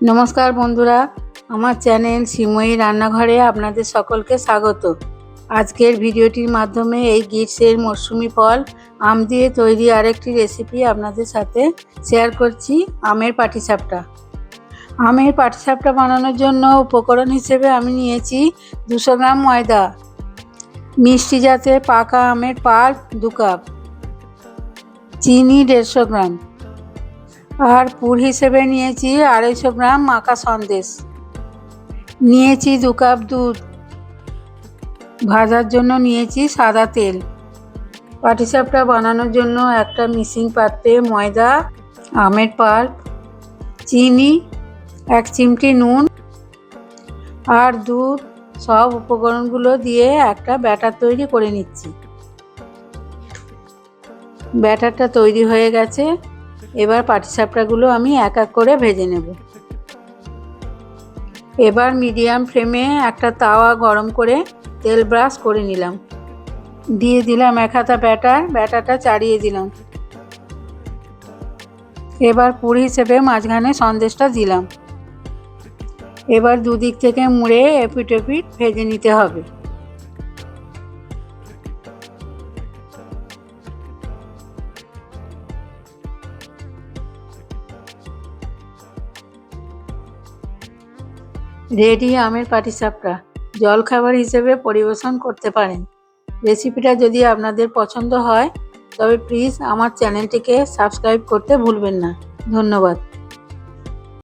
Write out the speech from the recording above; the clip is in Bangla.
নমস্কার বন্ধুরা, আমার চ্যানেল সিময়ী রান্নাঘরে আপনাদের সকলকে স্বাগত। আজকের ভিডিওটির মাধ্যমে এই গ্রীষ্মের মরশুমি ফল, আম দিয়ে তৈরি আরেকটি রেসিপি আপনাদের সাথে শেয়ার করছি, আমের পাটিসাপটা। আমের পাটিসাপটা বানানোর জন্য উপকরণ হিসেবে আমি নিয়েছি দুশো গ্রাম ময়দা, মিষ্টি জাতের পাকা আমের পাল্প দু কাপ, চিনি দেড়শো গ্রাম। আর পুর হিসেবে নিয়েছি আড়াইশো গ্রাম মাখা সন্দেশ। নিয়েছি দু কাপ দুধ। ভাজার জন্য নিয়েছি সাদা তেল। পাটিসাপটা বানানোর জন্য একটা মিক্সিং পাত্রে ময়দা, আমের পাল্প, চিনি, এক চিমটি নুন আর দুধ, সব উপকরণগুলো দিয়ে একটা ব্যাটার তৈরি করে নিচ্ছি। ব্যাটারটা তৈরি হয়ে গেছে। এবার পাটিসাপটাগুলো আমি এক এক করে ভেজে নেব। এবার মিডিয়াম ফ্লেমে একটা তাওয়া গরম করে তেল ব্রাশ করে নিলাম। দিয়ে দিলাম এক হাতা ব্যাটার, ব্যাটারটা চাড়িয়ে দিলাম। এবার পুর হিসেবে মাঝখানে সন্দেশটা দিলাম। এবার দুদিক থেকে মুড়ে এপিট এপিট ভেজে নিতে হবে। রেডি আমের পাটিসাপটা জলখাবার হিসেবে পরিবেশন করতে পারেন। রেসিপিটা যদি আপনাদের পছন্দ হয়, তবে প্লিজ আমার চ্যানেলটিকে সাবস্ক্রাইব করতে ভুলবেন না। ধন্যবাদ।